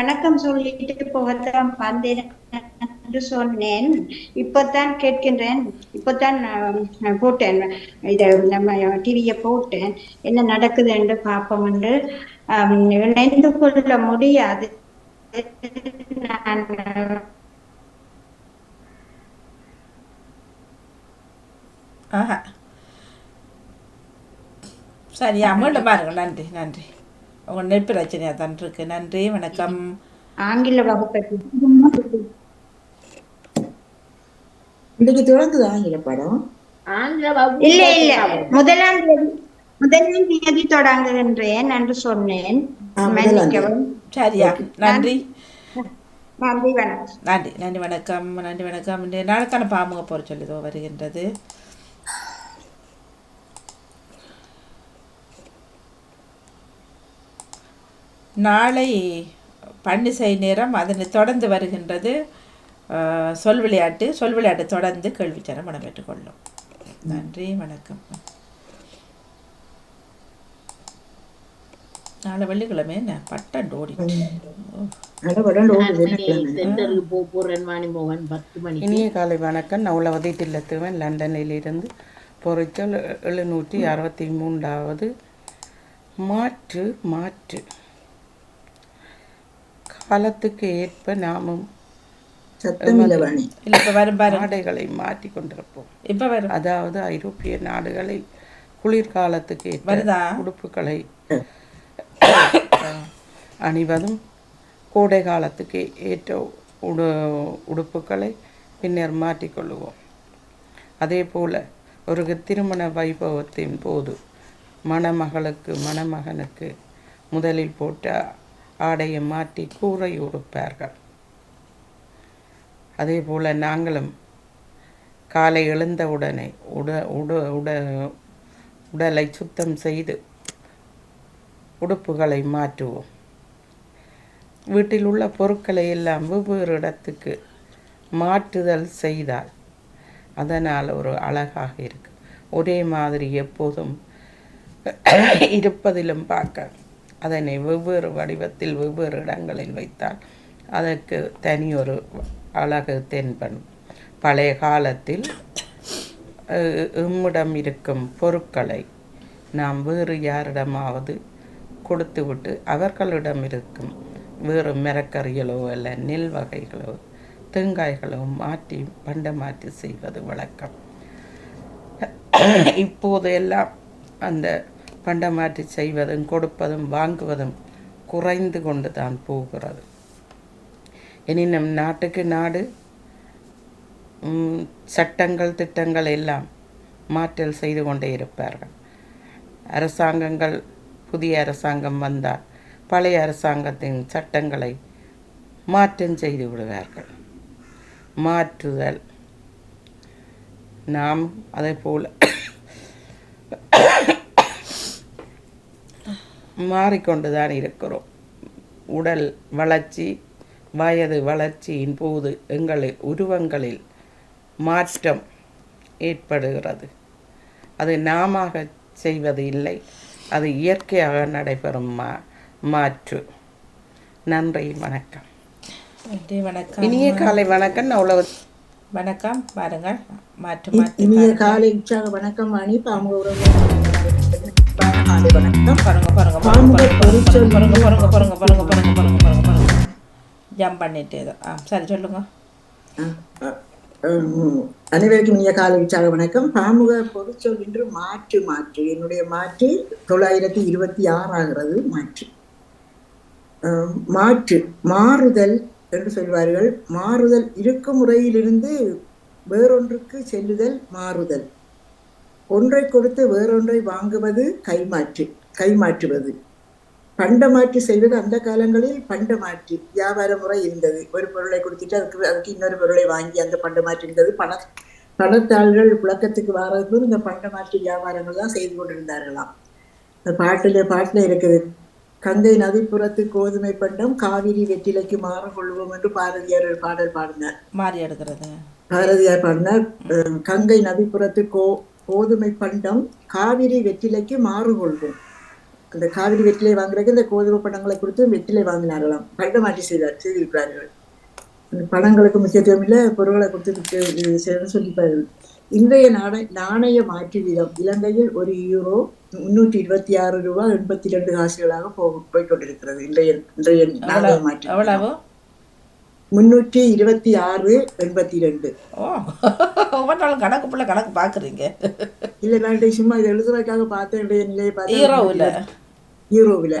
வணக்கம் சொல்லிட்டு போகத்தான் வந்தேன் என்று சொன்னேன். இப்பதான் கேட்கின்றேன். இப்பதான் போட்டேன். இத நம்ம டிவிய போட்டேன். என்ன நடக்குது என்று பார்ப்போம் என்று இணைந்து கொள்ள முடியாது. நான் சரியா மீண்டும் பாருங்க. நன்றி நன்றி. உங்கள் நெட் பிரச்சனையாக தான் இருக்கு. நன்றி வணக்கம். ஆங்கில வகுப்பை இன்னைக்கு தொடங்குது ஆங்கில படம். ஆந்திர வகுப்பு இல்ல இல்ல. முதலாம் தேதி முதலாம் தேதி தொடங்குகின்றேன் என்று சொன்னேன். மன்னிக்கவும். சரியா. நன்றி. நன்றி வணக்கம். நன்றி நன்றி வணக்கம். நன்றி வணக்கம். நாளுக்கான பாமுக போற சொல்லிதோ வருகின்றது. நாளை பன்னிசை நேரம் அதனை தொடர்ந்து வருகின்றது. சொல் விளையாட்டு சொல் விளையாட்டு தொடர்ந்து கேள்விச்சரம் இடம்பெற்றுக் கொள்ளும் நன்றி வணக்கம். நாளை வெள்ளிக்கிழமை என்ன? பட்டம் ஓடி. இனிய காலை வணக்கம். நவுலவதி தில்லத்துவன் லண்டனிலிருந்து பொறிச்சல் எழுநூற்றி அறுபத்தி மூன்றாவது. மாற்று மாற்று. காலத்துக்கு ஏற்ப நாமும் ஆடைகளை மாற்றி கொண்டிருப்போம் இப்போ வரும். அதாவது ஐரோப்பிய நாடுகளில் குளிர்காலத்துக்கு ஏற்ப? உடுப்புகளை அணிவதும் கோடை காலத்துக்கு ஏற்ற உடு உடுப்புகளை பின்னர் மாற்றிக்கொள்ளுவோம். அதே போல் ஒரு திருமண வைபவத்தின் போது மணமகளுக்கு மணமகனுக்கு முதலில் போட்ட ஆடையை மாற்றி கூரை உடுப்பார்கள். அதே போல் நாங்களும் காலை எழுந்தவுடனே உட உட உட உடலை சுத்தம் செய்து உடுப்புகளை மாற்றுவோம். வீட்டில் உள்ள பொருட்களை எல்லாம் வெவ்வேறு இடத்துக்கு மாற்றுதல் செய்தால் அதனால் ஒரு அழகாக இருக்கு. ஒரே மாதிரி எப்போதும் இருப்பதிலும் பார்க்க அதனை வெவ்வேறு வடிவத்தில் வெவ்வேறு இடங்களில் வைத்தால் அதற்கு தனி ஒரு அழகு தென்படும் பழைய காலத்தில் எம்மிடம் இருக்கும் பொருட்களை நாம் வேறு யாரிடமாவது கொடுத்துவிட்டு அவர்களிடம் இருக்கும் வேறு மிரக்கறிகளோ அல்ல நெல் வகைகளோ தேங்காய்களோ மாற்றி பண்டை மாற்றி செய்வது வழக்கம். இப்போது எல்லாம் அந்த பண்டமாற்றி செய்வதும் கொடுப்பதும் வாங்குவதும் குறைந்து கொண்டு தான் போகிறது. எனினும் நாட்டுக்கு நாடு சட்டங்கள் திட்டங்கள் எல்லாம் மாற்றல் செய்து கொண்டே இருப்பார்கள். அரசாங்கங்கள் புதிய அரசாங்கம் வந்தால் பழைய அரசாங்கத்தின் சட்டங்களை மாற்றம் செய்து விடுவார்கள். மாற்றுதல். நாம் அதே போல் மாறிக்கொண்டுதான் இருக்கிறோம். உடல் வளர்ச்சி வயது வளர்ச்சியின் போது எங்களில் உருவங்களில் மாற்றம் ஏற்படுகிறது. அது நாம செய்வது இல்லை. அது இயற்கையாக நடைபெறும் மா மாற்று. நன்றி வணக்கம். நன்றி வணக்கம். இனிய காலை வணக்கம். உழவு வணக்கம். பாருங்கள். மாற்று மாற்றி இனிய காலை உற்சாக வணக்கம் உறவு. காலை வணக்கம். பாருங்க பாமுக பொருட்சொல் பாருங்க பாருங்க பாருங்க பாருங்க பாருங்க பாருங்க பாருங்க பாருங்க ஜம்ப் பண்ணிட்டு ஏதோ ஆ சரி சொல்லுங்க. அனைவருக்கும் இனிய காலை உற்சாக வணக்கம். பாமுக பொருட்சொல் இன்று மாற்று மாற்று. என்னுடைய மாற்று தொள்ளாயிரத்தி இருபத்தி ஆறாகிறது மாற்று. அஹ், மாற்று மாறுதல் என்று சொல்வார்கள். மாறுதல் இருக்கும் முறையிலிருந்து வேறொன்றுக்கு செல்லுதல் மாறுதல். ஒன்றை கொடுத்து வேறொன்றை வாங்குவது கைமாற்று. கைமாற்றுவது. பண்டமாற்று செய்வது அந்த காலங்களில் பண்டமாற்று வியாபார முறை இருந்தது. ஒரு பொருளை கொடுத்துட்டு அதுக்கு அதுக்கு இன்னொரு பொருளை வாங்கி அந்த பண்டமாற்று இருந்தது. பண பணத்தாள்கள் புழக்கத்துக்கு வர்றதுக்கு இந்த பண்டமாற்று வியாபாரங்கள் தான் செய்து கொண்டிருந்தார்களாம். இந்த பாட்டுல பாட்டுல இருக்குது கங்கை நதிப்புறத்து கோதுமை பண்டம் காவிரி வெற்றிலைக்கு மாற கொள்வோம் என்று பாரதியார் ஒரு பாடல் பாடினார். மாறி எடுக்கிறது. பாரதியார் பாடினார் அஹ், கங்கை நதிப்புறத்து கோ கோதுமை பண்டம் காவிரி வெற்றிலைக்கு மாறு கொள்வோம் அந்த காவிரி வெற்றிலை வாங்குறதுக்கு இந்த கோதுமை பணங்களை கொடுத்து வெற்றிலை வாங்கினார்களாம். பண்ட மாற்றி செய்தார் செய்திருக்கிறார்கள். அந்த பணங்களுக்கு முக்கியத்துவம் இல்லை பொருட்களை கொடுத்து சொல்லிப்பார்கள். இன்றைய நாணய நாணய மாற்று வீதம் இலங்கையில் ஒரு யூரோ முன்னூற்றி இருபத்தி ஆறு ரூபாய் எண்பத்தி ரெண்டு காசுகளாக போய் கொண்டிருக்கிறது. இன்றைய இன்றைய நாணய மாற்று முன்னூற்றி இருபத்தி ஆறு எண்பத்தி ரெண்டு ஒவ்வொரு கணக்கு புள்ள கணக்கு பார்க்குறீங்க இல்ல நான் சும்மா இதை எழுதுறதுக்காக பார்த்தேன். நிலையை பார்த்தேன். ஈரோவில் யூரோவில்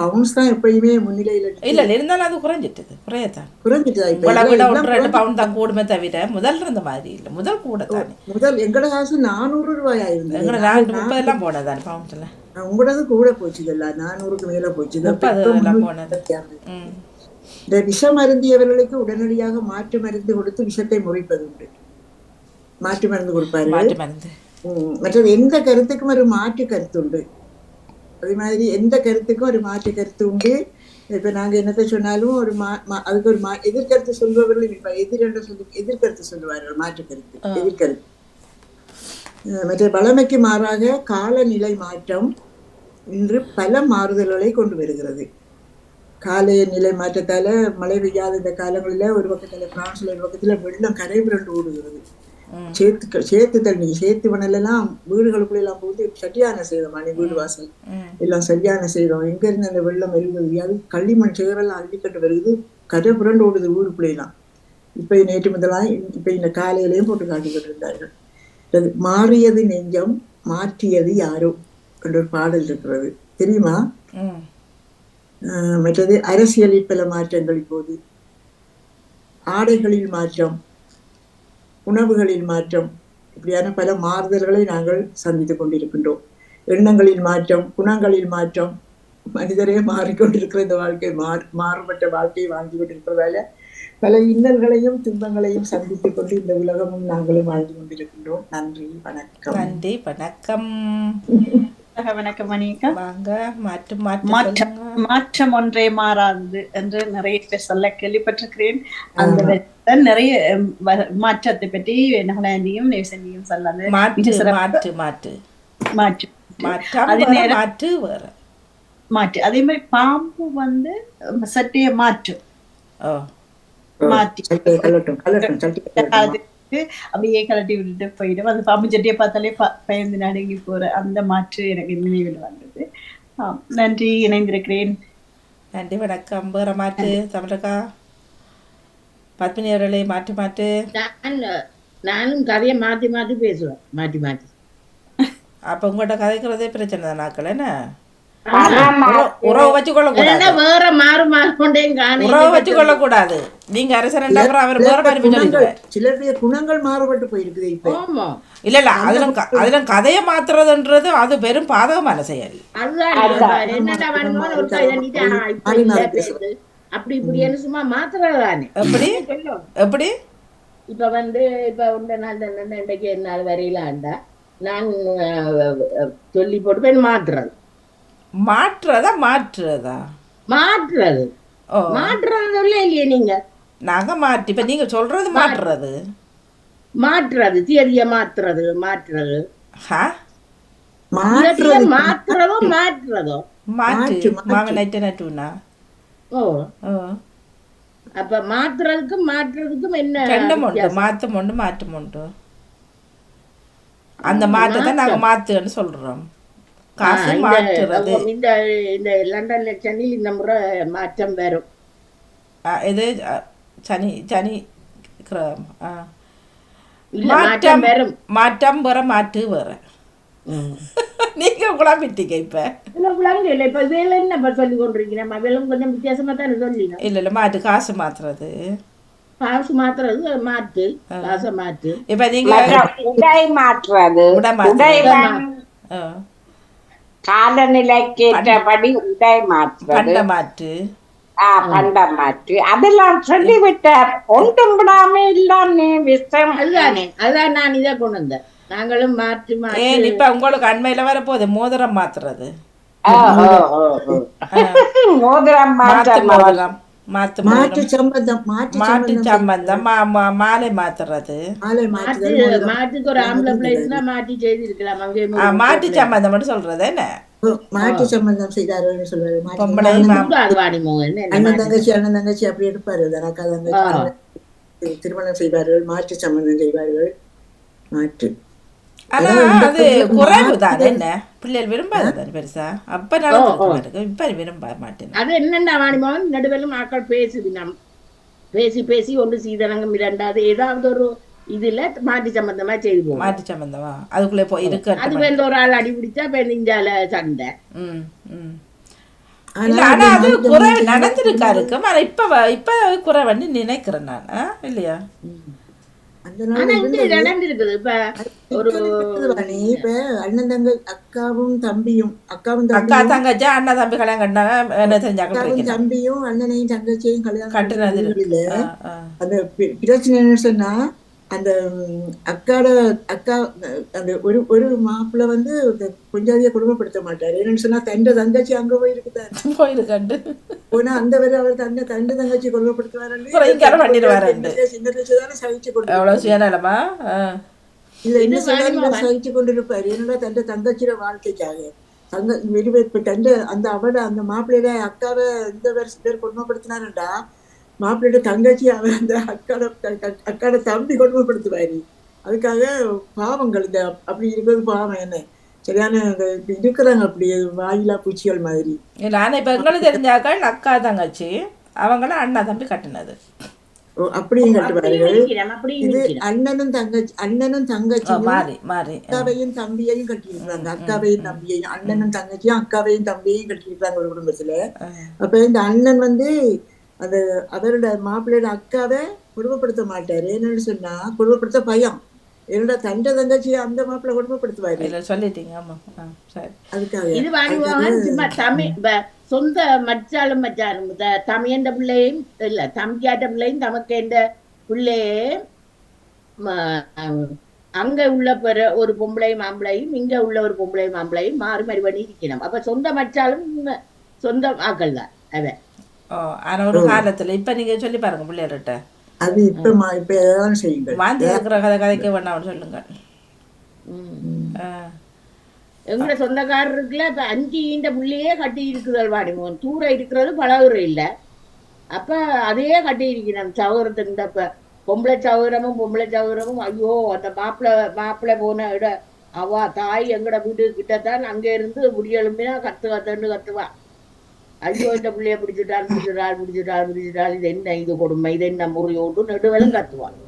பவுன்ஸ் தான் எப்பயுமே முன்னிலையில. இல்லை இல்லை இருந்தாலும் அது குறைஞ்சிட்டுது. குறையத்தான். குறைஞ்சிட்டா இப்ப? உங்களை விட எல்லாம் ஒன்று ரெண்டு பவுன் தான் கூடுமே தவிர முதல் இருந்த மாதிரி இல்லை. முதல் கூட தானே. முதல் எங்கட காசு நானூறு ரூபாய் ஆயிருந்தது எங்களோட நாலு முப்பதெல்லாம் போனதானே பவுன்ஸில் உங்களது கூட போச்சு இதெல்லாம் நானூறுக்கு மேல போச்சு முப்பது போனது. இந்த விஷம் அருந்தியவர்களுக்கு உடனடியாக மாற்று மருந்து கொடுத்து விஷத்தை முறிப்பது உண்டு மாற்று மருந்து. கொடுப்பாரு மற்றது எந்த கருத்துக்கும் ஒரு மாற்று கருத்து உண்டு அதே மாதிரி எந்த கருத்துக்கும் ஒரு மாற்று கருத்து உண்டு. இப்ப நாங்க என்னத்த சொன்னாலும் ஒரு மா அதுக்கு ஒரு மா எதிர்கருத்து சொல்பவர்கள் இப்ப எதிர் என்று சொல்லி எதிர்கருத்து சொல்லுவார்கள் மாற்று கருத்து எதிர்கருத்து. மற்ற பழமைக்கு மாறாக காலநிலை மாற்றம் இன்று பல மாறுதல்களை கொண்டு வருகிறது. காலைய நிலை மாற்றத்தால மழை பெய்யாத இந்த காலங்களில ஒரு பக்கத்துல பிரான்ஸ்ல ஒரு பக்கத்துல வெள்ளம் கரை புரண்டு ஓடுகிறது. சேத்து சேத்து தண்ணி சேத்து மணல் எல்லாம் வீடுகளுக்குள்ள எல்லாம் போது சரியான சேதம். அணி வீடு வாசல். எல்லாம் சரியான சேதம். எங்க இருந்து அந்த வெள்ளம் வருகிறது? அது களிமண் சேரெல்லாம் அள்ளிக்கட்டு வருது கரை புரண்டு ஓடுது ஊருக்குள்ள எல்லாம் இப்ப நேற்று முதலாம் இப்ப இந்த காலையிலையும் போட்டு காட்டிக்கிட்டு இருந்தார்கள். மாறியது நெஞ்சம் மாற்றியது யாரோ? என்ற ஒரு பாடல் இருக்கிறது. தெரியுமா? மற்றது அரசியலில் பல மாற்றங்கள் இப்போது. ஆடைகளில் மாற்றம் உணவுகளில் மாற்றம் இப்படியான பல மாறுதல்களை நாங்கள் சந்தித்துக் கொண்டிருக்கின்றோம். எண்ணங்களில் மாற்றம் குணங்களில் மாற்றம் மனிதரே மாறிக்கொண்டிருக்கிற இந்த வாழ்க்கை மாறு மாறுபட்ட வாழ்க்கையை வாழ்ந்து கொண்டிருக்கிறதால பல இன்னல்களையும் துன்பங்களையும் சந்தித்துக் கொண்டு இந்த உலகமும் நாங்களும் வாழ்ந்து கொண்டிருக்கின்றோம். நன்றி வணக்கம். நன்றி வணக்கம். வணக்கம் அனிகா வாங்க மாற்று மாற்று மாற்றம் சொல்லுங்க. மாற்றம் ஒன்றே மாறாது என்று நிறைய பேர் சொல்ல கேள்விப்பட்டிருக்கிறேன். அந்த நிறைய மாற்றத்தை பற்றி நகலாண்டியும் நேசனியும் சொல்லாது மாற்று மாற்று மாற்று. மாற்று மாற்றம் மாற்று வேற. மாற்று. அதே மாதிரி பாம்பு வந்து சட்டையை மாற்றும். மாற்றி. அதுக்கு அப்படியே கலட்டி விட்டுட்டு போயிடும். அந்த பாம்பு சட்டையை பார்த்தாலே ப- பயந்து நடுங்கி போற அந்த மாற்று எனக்கு நினைவில் வந்தது. நன்றி இணைந்திருக்கிறேன். நன்றி வணக்கம். வேற மாற்று தமிழக்கா பத்மினி அவர்களே மாற்று மாற்று. நான் நானும் கதையை மாத்தி மாத்தி பேசுவேன். மாத்தி மாத்தி. அப்ப உங்கள்கிட்ட கதைக்கிறதே பிரச்சனை தான் நாக்கள் என்ன? உறவு- வச்சு கொள்ளக்கூடாது வேற மாறு மாறு கொண்டேயும் காணி உறவு வச்சு கொள்ளக்கூடாது நீங்க அரசர் அவர் வேற மாதிரி சிலருடைய குணங்கள் மாறுபட்டு போயிருக்குது இப்ப. ஆமா. இல்ல இல்ல அதுல அதுல கதையை மாத்துறதுன்றது அது பெரும் பாதகமான செயல். அப்படி இப்படின்னு சும்மா மாத்துறதானே எப்படி? எப்படி? இப்ப வந்து இப்ப உண்ட நாள் என்ன இன்றைக்கு என்னால் வரையிலாண்டா. நான் சொல்லி போட்டு மாத்துறது. மாற்றுறதா மாற்றுறதா? மாற்றுறது. ஓ. மாற்றுறது சொல்ல இல்லையே நீங்க? நாங்க மாற்றி இப்ப நீங்க சொல்றது மாற்றுறது. மாற்றுறது தியரிய மாத்துறது மாற்றுறது. தியரிய மாத்துறதோ மாற்றுறதோ. மாற்று மாமன் நைட்டு நட்டுனா ஓ. அப்ப மாத்துறதுக்கும் மாற்றுறதுக்கும் என்ன ரெண்டும் உண்டு மாற்றம் உண்டு மாற்றம் உண்டு. அந்த மாற்றத்தை நாங்க மாத்துன்னு சொல்றோம். காசு மாற்றுறது. இந்த இந்த லண்டன் சென்னையில் இந்த முறை மாற்றம் வரும். இது சனி சனி கிரகம். ஆ. இல்ல, மாற்றம் வரும். மாற்றம் வேற மாற்று வேற நீங்க குழம்பிட்டீங்க இப்ப. இல்ல விளங்க இல்ல. இப்ப வேலை என்ன இப்ப சொல்லி கொண்டிருக்கிறேன் நம்ம வேலை கொஞ்சம் வித்தியாசமா தானே சொல்லினோம். இல்ல இல்ல மாற்று. காசு மாத்துறது. காசு மாத்துறது மாத்து காசை மாத்து இப்ப நீங்க உடை மாற்றுறது. உடை உடை மாத்துறது ஆ, காலநிலைக்கு ஏற்றபடி உடை மாற்றுறது பண்ட மாற்று. ஆ, பண்டம் மாற்று. அதெல்லாம் சொல்லிவிட்டார் ஒன்றும் விடாம இல்லாம விஷம் அதுதானே அதான் நான் இதை கொண்டு வந்தேன். நாங்களும் மாற்றி மாற்றி. ஏன் இப்ப உங்களுக்கு அண்மையில வர போகுது மோதிரம் மாத்துறது. மோதிரம் மாத்து மாற்ற மோதிரம். மாத்து மோதிரம் சம்பந்தம் மாற்று மாட்டு சம்பந்தம் சம்பந்தம் மா- மா- மாலை மாத்துறது. மாட்டுக்கு ஒரு ஆம்பளை செய்திருக்கலாம். அங்கே மாட்டு சம்பந்தம் மட்டும் சொல்றது என்ன? மாட்டு சம்பந்தம் மாட்டு வாணிமோகன் என்ன அண்ணன் மாட்டு- தங்கச்சி அண்ணன் தங்கச்சி அப்படி எடுப்பாரு. அக்கா தங்கச்சி திருமணம் செய்வார்கள் மாட்டு சம்பந்தம் செய்வார்கள். மாட்டு ஆனா அது குறைவு தான். மாத்து- என்ன? பிள்ளைகள் விரும்பாது தானே பெருசா? அப்ப நடந்திருக்கு இப்ப விரும்ப மாட்டேன் அது என்னண்டா வாணிமோகன் நடுவில் மக்கள் பேசுது நம். பேசி பேசி ஒன்று சீதனங்கம் இரண்டாவது ஏதாவது ஒரு இதுல மாட்டு சம்பந்தமா செய்து போகும். மாட்டு சம்பந்தமா? அதுக்குள்ளே போய் அது வந்து ஒரு ஆள் அடி பிடிச்சா இப்ப நெஞ்சால சண்டை. ம் ம். ஆனா அது குறை ஆனா இப்ப இப்ப குறைவன்னு நினைக்கிறேன் நான்? இல்லையா? அண்ணன் தங்க அக்காவும் தம்பியும் அக்காவும் அக்கா தங்கச்சி அண்ணா தம்பி கல்யாணம் கட்டினாங்க தம்பியும் அண்ணனையும் தங்கச்சியும் கல்யாணம் கட்டுனது. அந்த பிரச்சனை என்ன சொன்னா அந்த அக்காட அக்கா அந்த ஒரு ஒரு மாப்பிள்ளை வந்து இந்த கொஞ்சாதிய குடும்பப்படுத்த மாட்டாரு. என்னன்னு சொன்னா தண்ட தங்கச்சி அங்க போய் இருக்குதாரு போயிருக்கண்டு. போனா அந்த வரை அவர் தண்ட தண்ட தங்கச்சி கொல்லப்படுத்துவாரு அப்புறம் இங்க பண்ணிடுவாருண்டு. சின்ன தானே சகிச்சு கொண்டிருப்பாரு. என்னடா தண்ட தங்கச்சியோட வாழ்க்கைக்காக? தங்க இப்ப தண்ட அந்த அவட அந்த மாப்பிள்ளையில அக்காவை இந்த வருஷம் பேர் கொடுமைப்படுத்தினாருண்டா. மாப்பிள்ளையோட தங்கச்சி அவர் அந்த அக்காட அக்காட தம்பி கொடுமைப்படுத்துவாரு. அதுக்காக பாவங்கள் இந்த அப்படி இருக்கிறது பாவம் என்ன? சரியான இருக்கிறாங்க அப்படி வாயிலா பூச்சிகள் மாதிரி. நான் இப்ப எங்களுக்கு தெரிஞ்சாக்கள் அக்கா தங்கச்சி அவங்களும் அண்ணா தம்பி கட்டினது. அப்படியும் கட்டுவார்கள் இது அண்ணனும் தங்கச்சி அண்ணனும் தங்கச்சியும் மாறி ஆ. அக்காவையும் தம்பியையும் கட்டியிருக்காங்க அக்காவையும் தம்பியையும் அண்ணனும் தங்கச்சியும் அக்காவையும் தம்பியையும் கட்டியிருக்காங்க ஒரு குடும்பத்துல. அப்ப இந்த அண்ணன் வந்து அந்த அவரோட மாப்பிள்ளையோட அக்காவை குடும்பப்படுத்த மாட்டாரு. என்னன்னு சொன்னா குடும்பப்படுத்த பயம். என்னோட தண்ட தங்கச்சி அந்த மாப்பிள்ளை குடும்பப்படுத்துவாரு இல்ல சொல்லிட்டீங்க. ஆமா. சரி. அதுக்காக இது வாணிமோகன் சும்மா தமிழ் சொந்த மச்சாலும் மச்சாலும் தமையண்ட பிள்ளையும் இல்ல தம்பியாட்ட பிள்ளையும் தமக்கேண்ட பிள்ளையே ம- அங்க உள்ள பிற ஒரு பொம்பளையும் மாம்பிளையும் இங்க உள்ள ஒரு பொம்பளையும் மாம்பிளையும் மாறி மாறி பண்ணி இருக்கணும் அப்ப சொந்த மச்சாலும் சொந்த ஆக்கள் தான் அவன் ஒரு காலத்துல இப்ப நீங்க சொல்லி பாருங்க பிள்ளைகள்கிட்ட அது இப்ப இப்ப ஏதாவது செய்யுங்கள். வாந்தி இருக்கிற கதை கதைக்க வேண்டாம்னு சொல்லுங்க. ஆ. எங்கட சொந்தக்காரருக்குல இப்ப அஞ்சு ஈண்ட புள்ளையே கட்டி இருக்குதல் வாணிமோகன் தூர இருக்கிறது பழகுற இல்ல. அப்ப அதையே கட்டி இருக்கிறோம் சௌகரத்துக்கு இந்த இப்ப பொம்பளை சௌகரமும் பொம்பளை சௌகரமும் ஐயோ அந்த மாப்பிள்ளை மாப்பிள்ளை போன இட அவ தாய் எங்கட வீட்டு கிட்டத்தான் அங்க இருந்து முடியெலும்பினா கத்து கத்துன்னு கத்துவா. ஐயோ இந்த பிள்ளைய பிடிச்சிட்டாள் பிடிச்சிட்டாள் பிடிச்சிட்டாள் பிடிச்சிட்டாள் இது என்ன இது கொடுமை? இது என்ன முறியோட்டு? நெடுவலும் கத்துவாள்.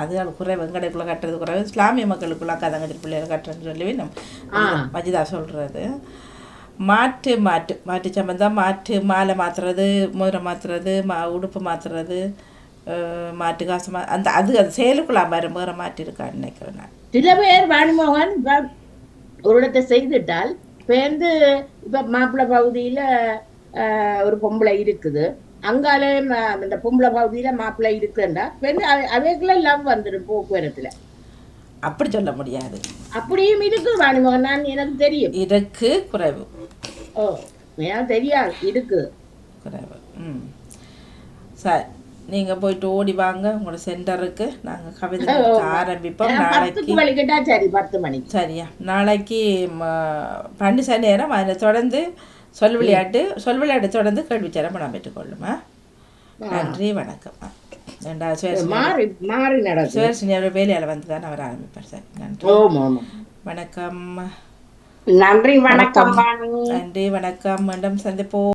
அது குறைவு. எங்கடைக்குள்ள கட்டுறது குறைவு. இஸ்லாமிய மக்களுக்குள்ள அக்கா தங்கச்சி பிள்ளைகள் கட்டுறேன்னு சொல்லி நம்ம. மஜிதா சொல்றது. மாட்டு மாட்டு மாட்டு சம்பந்தம். மாட்டு மாலை மாத்துறது மோதிரம் மாத்துறது மா உடுப்பு மாத்துறது அஹ், மாட்டு காசு மா அந்த அது அது செயலுக்குள்ள வேறு வேறு மாட்டி இருக்கான்னு நினைக்கிறேன் நான். சில பேர் வாணிமோகன் ஒரு இடத்தை செய்துட்டால் பேர்ந்து இப்ப மாப்பிள்ளை பகுதியில ஒரு பொம்பளை இருக்குது. அங்காலே இந்த பொம்பளை பகுதியில மாப்பிள்ளை இருக்குன்னா பெண் அவைக்குள்ள லவ் வந்துடும் போக்குவரத்துல. அப்படி சொல்ல முடியாது. அப்படியும் இருக்கு வாணிமோகன். நான் எனக்கு தெரியும். இருக்கு குறைவு. ஓ எனக்கு தெரியாது இருக்கு. குறைவு. ம். சரி நீங்கள் போயிட்டு ஓடி வாங்க உங்களோட சென்டருக்கு நாங்கள் கவிதை ஆரம்பிப்போம். நாளைக்கு சரி பத்து மணிக்கு. சரியா. நாளைக்கு பண்டிசை நேரம். அதில் தொடர்ந்து சொல் விளையாட்டு சொல் விளையாட்டு தொடர்ந்து கேள்விச்சாரம் பணம் பெற்றுக்கொள்ளுமா நன்றி வணக்கம் சுயர்சினி அவர் வேலையால் வந்து தான் அவர் ஆரம்பிப்பார் சரி. நன்றி. வணக்கம். நன்றி வணக்கம் வாணி நன்றி வணக்கம். மீண்டும் சந்திப்போம்.